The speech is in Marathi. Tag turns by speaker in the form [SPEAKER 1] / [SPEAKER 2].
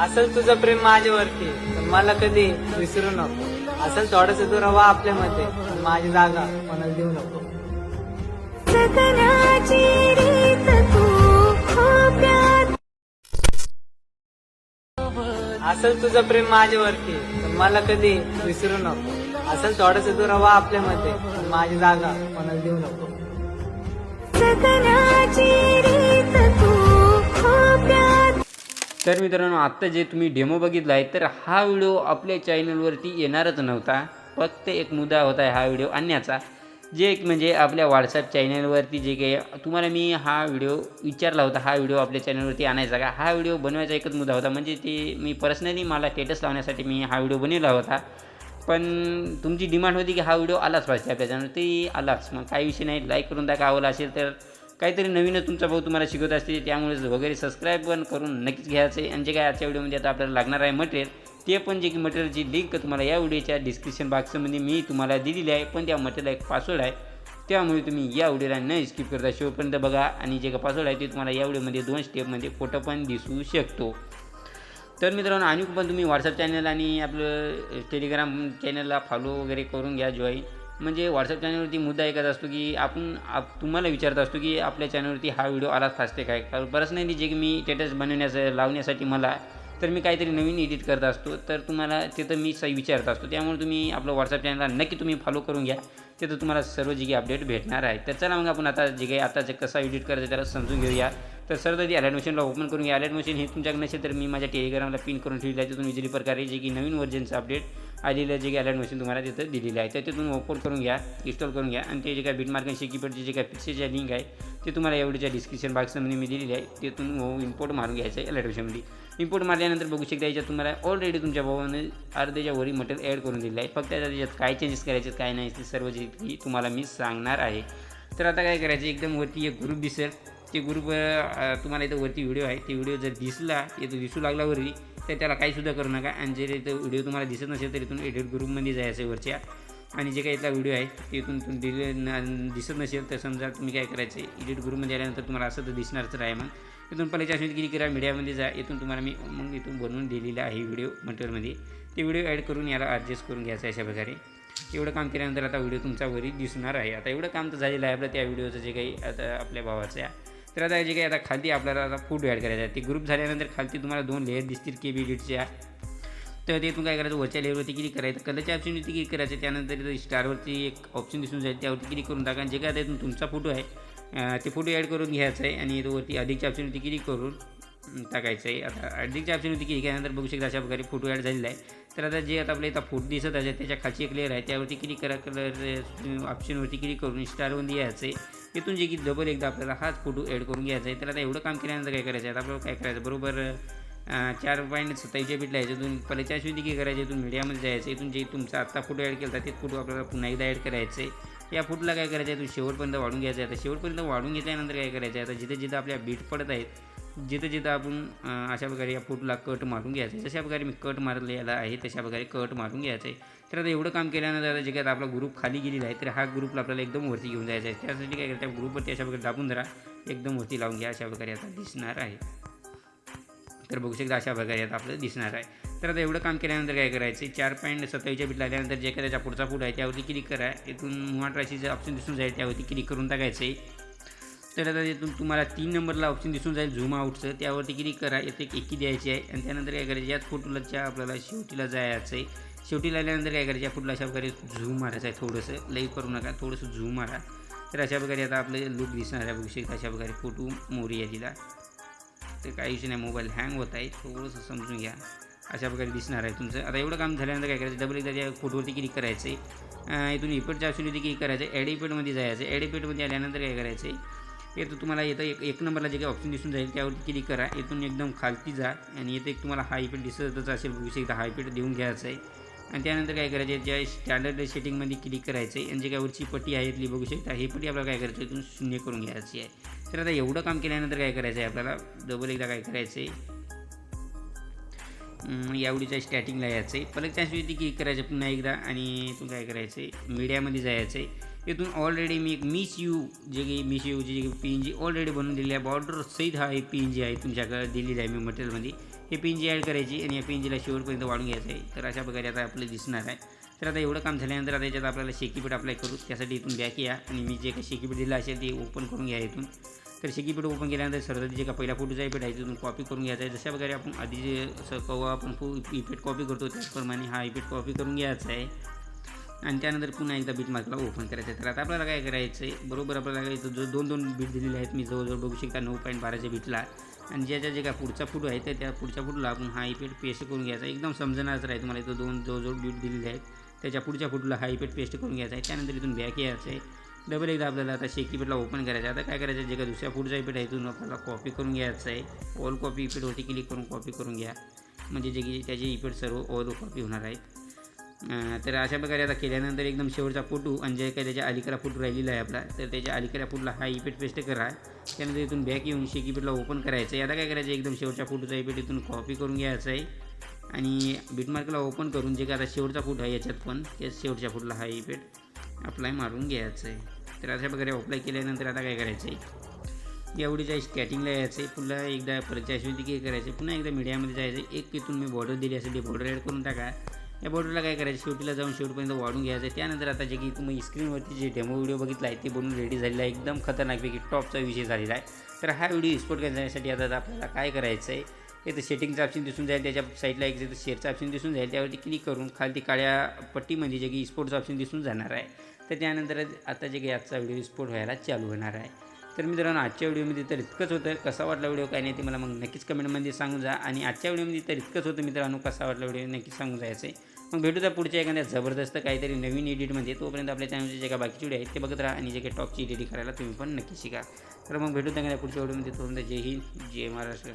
[SPEAKER 1] असेल तुझं प्रेम माझ्यावरती पण मला कधी विसरू नको. असेल थोडस दूर हवा आपल्यामध्ये माझी जागा कोणाला देऊ नको. असेल तुझं प्रेम माझ्यावरती पण मला कधी विसरू नको. असेल थोडस दूर हवा आपल्यामध्ये माझी जागा कोणाला देऊ नको.
[SPEAKER 2] तर मित्रांनो आत्ता जे तुम्ही डेमो बघितला आहे तर हा व्हिडिओ आपल्या चॅनलवरती येणारच नव्हता. फक्त एक मुद्दा होता हा व्हिडिओ आणण्याचा. जे एक म्हणजे आपल्या व्हॉट्सअप चॅनलवरती जे काही तुम्हाला मी हा व्हिडिओ विचारला होता हा व्हिडिओ आपल्या चॅनलवरती आणायचा का? हा व्हिडिओ बनवायचा एकच मुद्दा होता. म्हणजे ते मी पर्सनली मला स्टेटस लावण्यासाठी मी हा व्हिडिओ बनवला होता. पण तुमची डिमांड होती की हा व्हिडिओ आलाच पाहिजे आपल्या चॅनल ते आलाच. मग काही विषय नाही. लाईक करून टाका आवडला असेल तर काहीतरी नवीनच तुमचा भाऊ तुम्हाला शिकवत असते त्यामुळेच वगैरे सबस्क्राईब पण करून नक्कीच घ्यायचं आहे आणि जे काय आजच्या व्हिडिओमध्ये आता आपल्याला लागणार आहे मटेरियल ते पण जे की मटेरियलची लिंक तुम्हाला या व्हिडिओच्या डिस्क्रिप्शन बॉक्समध्ये मी तुम्हाला दिलेली आहे पण त्या मटेरियलला एक पासवर्ड आहे. त्यामुळे तुम्ही या व्हिडिओला न स्किप करता शेवटपर्यंत बघा आणि जे काय पासवर्ड आहे ते तुम्हाला या व्हिडिओमध्ये दोन स्टेपमध्ये फोटो पण दिसू शकतो. तर मित्रांनो आणि पण तुम्ही व्हॉट्सअप चॅनल आणि आपलं टेलिग्राम चॅनलला फॉलो वगैरे करून घ्या जॉईन म्हणजे व्हॉट्सअप चॅनलवरती मुद्दा एकच असतो की आपण आप तुम्हाला विचारत असतो की आपल्या चॅनलवरती हा व्हिडिओ आलाच फासते काय कारण नाही जे की मी स्टेटस बनवण्याचं लावण्यासाठी मला तर मी काहीतरी नवीन एडिट करत असतो तर तुम्हाला तिथं मी सही विचारत असतो. त्यामुळे तुम्ही आपलं व्हॉट्सअप चॅनलला नक्की तुम्ही फॉलो करून घ्या. तिथं तुम्हाला सर्व जे काही अपडेट भेटणार आहे. तर चला मग आपण आता जे काही आता जे कसं एडिट करायचं त्याला समजून घेऊया. तर सर ती अलर्ट मशीनला ओपन करून घ्या अलर्ट मशीन हे तुमच्याकडे नसेल तर मी माझ्या टेलिग्रामला पिन करून ठेवली आहे. तिथून विजली प्रकारे जे की नवीन व्हर्जनचं अपडेट आलेलं जे की अलर्ट मशीन तुम्हाला तिथं दिलेलं आहे. तर तिथून ओपन करून घ्या इन्स्टॉल करून घ्या. आणि ते जे काही बिटमार्क आणि शेकीपडचे जे काय पिक्चरच्या लिंक आहे ते तुम्हाला एवढीच्या डिस्क्रिप्शन बॉक्समध्ये मी दिलेली आहे. तिथून हो, इम्पोर्ट मारून घ्यायचं आहे अलर्ट मशीनमध्ये इम्पोर्ट मारल्यानंतर बघू शकता याच्यात तुम्हाला ऑलरेडी तुमच्या भावाने अर्ध्याच्या वरी मटेरियल ॲड करून दिलेलं आहे. फक्त आता त्याच्यात काय चेंजेस करायचे काय नाही ते सर्व जे तुम्हाला मी सांगणार आहे. तर आता काय करायचं एकदम वरती एक ग्रुप दिसेल. ते ग्रुप तुम्हाला इथं वरती व्हिडिओ आहे. ते व्हिडिओ जर दिसला येतो दिसू लागला वरती तर त्याला काहीसुद्धा करू नका. आणि जर इथं व्हिडिओ तुम्हाला दिसत नसेल तर इथून एडिट ग्रुपमध्ये जायचं आहे वरच्या. आणि जे काही इथला व्हिडिओ आहे ते इथून तुम्ही दिले दिसत नसेल तर समजा तुम्ही काय करायचं एडिट ग्रुपमध्ये आल्यानंतर तुम्हाला असं तर दिसणारच आहे मग. इथून पहिल्याच्या अशी किती करा मीडियामध्ये जा इथून तुम्हाला मी मग इथून बनवून दिलेलं आहे व्हिडिओ मटेरियलमध्ये ते व्हिडिओ ॲड करून याला ॲडजस्ट करून घ्यायचं अशा प्रकारे. एवढं काम केल्यानंतर आता व्हिडिओ तुमचा वरी दिसणार आहे. आता एवढं काम तर झालेलं आहे आपलं त्या व्हिडिओचं जे काही आता आपल्या भावाचं आहे. तर आता जे काही आता खालती आपल्याला आता फोटो ॲड करायचा आहे. ते ग्रुप झाल्यानंतर खालती तुम्हाला दोन लेअर दिसतील के बी डीडच्या तर ते तुम्ही काय करायचं? वरच्या लेअरवरती क्लिक करायचं. कलरच्या ऑप्शनवरती क्लिक करायचं. त्यानंतर स्टारवरती एक ऑप्शन दिसून जाईल. त्यावरती क्लिक करून टाका. जे काय त्यातून तुमचा फोटो आहे ते फोटो ॲड करून घ्यायचा आहे. आणि इथं वरती अधिकच्या ऑप्शनवरती क्लिक करून टाकायचं आहे. आता अधिकच्या ऑप्शनवरती क्लिक केल्यानंतर बघू शकता अशा प्रकारे फोटो ॲड झालेला आहे. तर आता जे आता आपल्या इथं फोटो दिसत आहे त्याच्या खालची एक लेअर आहे. त्यावरती क्लिक करा. कलर ऑप्शनवरती क्लिक करून स्टारवरती यायचं आहे. इथून जे की डबल एकदा आपल्याला हाच फोटो ॲड करून घ्यायचा आहे तर आता एवढं काम केल्यानंतर काय करायचं आहे? आता आपल्याला काय करायचं बरोबर चार पॉईंट सत्तावीसच्या बीटला यायचं इथून पहिले चारशे की करायचं इथून मीडियामध्ये जायचं इथून जे तुमचा आत्ता फोटो ॲड केला तेच फोटो आपल्याला पुन्हा एकदा ॲड करायचं आहे या फोटोला काय करायचं आहे तू शेवटपर्यंत वाढून घ्यायचं आहे आता शेवटपर्यंत वाढून घेतल्यानंतर काय करायचं आहे आता जिथे जिथं आपल्या बीट पडत आहेत जिथं जिथं आपण अशा प्रकारे या फोटोला कट मारून घ्यायचं आहे. जशा प्रकारे मी कट मारलेला आहे तशा प्रकारे कट मारून घ्यायचं आहे. तर आता एवढं काम केल्यानंतर आता जे काय आता आपला ग्रुप खाली गेलेला आहे तर हा ग्रुपला आपल्याला एकदम वरती घेऊन जायचा आहे. त्यासाठी काय करायचं ग्रुपवरती अशा प्रकारे दाबून धरा. एकदम वरती लावून घ्या अशा प्रकारे आता दिसणार आहे. तर बघू शकता अशा प्रकारे आता आपलं दिसणार आहे. तर आता एवढं काम केल्यानंतर काय करायचं चार पॉईंट सत्तावीसच्या बीट लागल्यानंतर जे काय त्याचा पुढचा फूट आहे त्यावरती क्लिक करा. इथून मुवाट राशीचं ऑप्शन दिसून जाईल त्यावरती क्लिक करून टाकायचं आहे. तर आता इथून तुम्हाला तीन नंबरला ऑप्शन दिसून जाईल. झूम आउटचं त्यावरती क्लिक करा. येथे एक एकी द्यायची आहे. आणि त्यानंतर काय करायचं? याच फोटोलाच्या आपल्याला शेवटीला जायचं आहे शेवटीला आल्यानंतर काय करायचं? या फोटोला अशा प्रकारे झूम मारायचं आहे थोडंसं. लई करू नका. थोडंसं झूम मारा. तर अशा प्रकारे आता आपलं लुक दिसणार आहे. बघू शकता अशा प्रकारे फोटो मोरी आहे तिला. तर काही विषय नाही. मोबाईल हँग होत आहे. थोडंसं समजून घ्या. अशा प्रकारे दिसणार आहे तुमचं. आता एवढं काम झाल्यानंतर काय करायचं? डबल एकदा त्या फोटोवरती क्लिक करायचं आहे. इथून इपेडच्या ऑप्शनवरती क्लिक करायचं ॲड इपेडमध्ये जायचं ॲड इपेडमध्ये आल्यानंतर काय करायचं आहे? येतं तुम्हाला येतं एक एक नंबरला जे काही ऑप्शन दिसून जाईल त्यावरती क्लिक करा. इथून एकदम खालती जा आणि येथे एक तुम्हाला हायपीट दिसतच असेल बघू एकदा हायपीट देऊन घ्यायचं आहे. आणि त्यानंतर काय करायचं आहे ज्या स्टँडर्ड सेटिंगमध्ये क्लिक करायचं आहे आणि जे काय वरची पट्टी आहे इथली बघू शकता ही पट्टी आपल्याला काय करायचं आहे इथून शून्य करून घ्यायची आहे. तर आता एवढं काम केल्यानंतर काय करायचं आहे आपल्याला? डबल एकदा काय करायचं आहे? यावडीच्या स्टार्टिंगला यायचं आहे. पलक त्याच क्लिक करायचं पुन्हा एकदा. आणि इथून काय करायचं आहे? मीडियामध्ये जायचं आहे. इथून ऑलरेडी मी एक मिस यू जे काही miss यूची J P N G already बनवून दिली आहे. बॉर्डर सहित हा एक पी एन जी आहे तुमच्याकडे दिलेली आहे मी मटेरियलमध्ये हे पी एन जी ॲड करायची आणि या पी एन जीला शेवटपर्यंत वाढून घ्यायचं आहे. तर अशा प्रकारे आता आपलं दिसणार आहे. तर आता एवढं काम झाल्यानंतर आता याच्यात आपल्याला शेकीपीठ अप्लाय करू. त्यासाठी इथून बॅक या आणि मी जे काही शेकीपीठ दिलं असेल ते ओपन करून घ्या इथून. तर शेकीपीठ ओपन केल्यानंतर सर्वात जे का पहिला फोटोचा इफेक्ट आहे तिथून कॉपी करून घ्यायचा आहे. जशा प्रकारे आपण आधी जे असं कवा आपण इफेक्ट कॉपी करतो त्याचप्रमाणे हा इफेक्ट कॉपी करून घ्यायचा आहे. आणि त्यानंतर पुन्हा एकदा बीट मार्कला ओपन करायचं. आहे तर आता आपल्याला काय करायचं आहे बरोबर आपल्याला काय जो दोन दोन बीट दिलेले आहेत. मी जवळजवळ बघू शकता नऊ पॉईंट बाराच्या बीटला आणि ज्याच्या जे काय पुढचा फूट आहे तर त्या पुढच्या फुटला आपण हा इफेक्ट पेस्ट करून घ्यायचा. एकदम समजणारच राहील तुम्हाला इथं दोन जवळजवळ बीट दिलेले आहेत. त्याच्या पुढच्या फुटला हा इफेक्ट पेस्ट करून घ्यायचा आहे. त्यानंतर इथून बॅक यायचं आहे डबल एकदा आपल्याला आता शेकी पेटला ओपन करायचं आहे. आता काय करायचं? जे का दुसऱ्या पुढचा इफेक्ट आहे इथून आपल्याला कॉपी करून घ्यायचं आहे ऑल कॉपी इफेक्टवरती क्लिक करून कॉपी करून घ्या. म्हणजे जे की त्याचे इफेक्ट सर्व ऑल कॉपी होणार आहेत. तर अशा प्रकारे आता केल्यानंतर एकदम शेवटचा फोटो आणि जे काही त्याच्या अलीकडा फोटो राहिलेला आहे आपला तर त्याच्या अलीकडा फोटोला हा इपेट पेस्ट करा. त्यानंतर इथून बॅक येऊन शेक इफेक्टला ओपन करायचं आहे. आता काय करायचं आहे, एकदम शेवटच्या फोटोचा इपेट इथून कॉपी करून घ्यायचं आहे. आणि बीटमार्कला ओपन करून जे काय आता शेवटचा फोटो आहे याच्यात पण त्या शेवटच्या फोटोला हा इपेट अप्लाय मारून घ्यायचं आहे. तर अशा प्रकारे अप्लाय केल्यानंतर आता काय करायचं आहे? एवढीच्या स्कॅटिंगला यायचं आहे. पुन्हा एकदा परतच्या अश्विती काय करायचं. पुन्हा एकदा मीडियामध्ये जायचं एक इथून मी बॉर्डर दिली असेल ती बॉर्डर ॲड करून टाका. या बॉर्डरला काय करायचं? शेवटीला जाऊन शेवटपर्यंत वाढून घ्यायचं. आहे त्यानंतर आता जे की तुम्ही स्क्रीनवरती जे डेमो व्हिडिओ बघितला आहे ते बनवून रेडी झालेला आहे. एकदम खतरनाकपैकी टॉपचा विषय झालेला आहे. तर हा व्हिडिओ एक्सपोर्ट करण्यासाठी आता आपल्याला काय करायचं आहे इथं सेटिंगचं ऑप्शन दिसून जाईल. त्याच्या साईडला एक तिथं शेअरचं ऑप्शन दिसून जाईल. त्यावरती क्लिक करून खालती काळ्या पट्टीमध्ये म्हणजे जे की स्पोर्टचं ऑप्शन दिसून जाणार आहे. तर त्यानंतर आता जे काही आजचा व्हिडिओ स्पोर्ट व्हायला चालू होणार आहे. तर मित्रांनो आजच्या व्हिडिओमध्ये तर इतकंच होतं. कसा वाटला व्हिडिओ काय नाही ते मला मग नक्कीच कमेंटमध्ये सांगून जा. आणि आजच्या व्हिडिओमध्ये तर इतकंच होतं मित्रांनो कसा वाटला व्हिडिओ नक्कीच सांगून जायचं आहे मग भेटू त्या पुढच्या एखाद्या जबरदस्त काहीतरी नवीन एडिटमध्ये. तोपर्यंत आपल्या चॅनलचे जे काही बाकीचे व्हिडिओ आहेत ते बघत राहा आणि जे काही टॉपची एडिटिंग करायला तुम्ही पण नक्की शिका. तर मग भेटू त्या पुढच्या व्हिडिओमध्ये. तोपर्यंत जय हिंद जय महाराष्ट्र.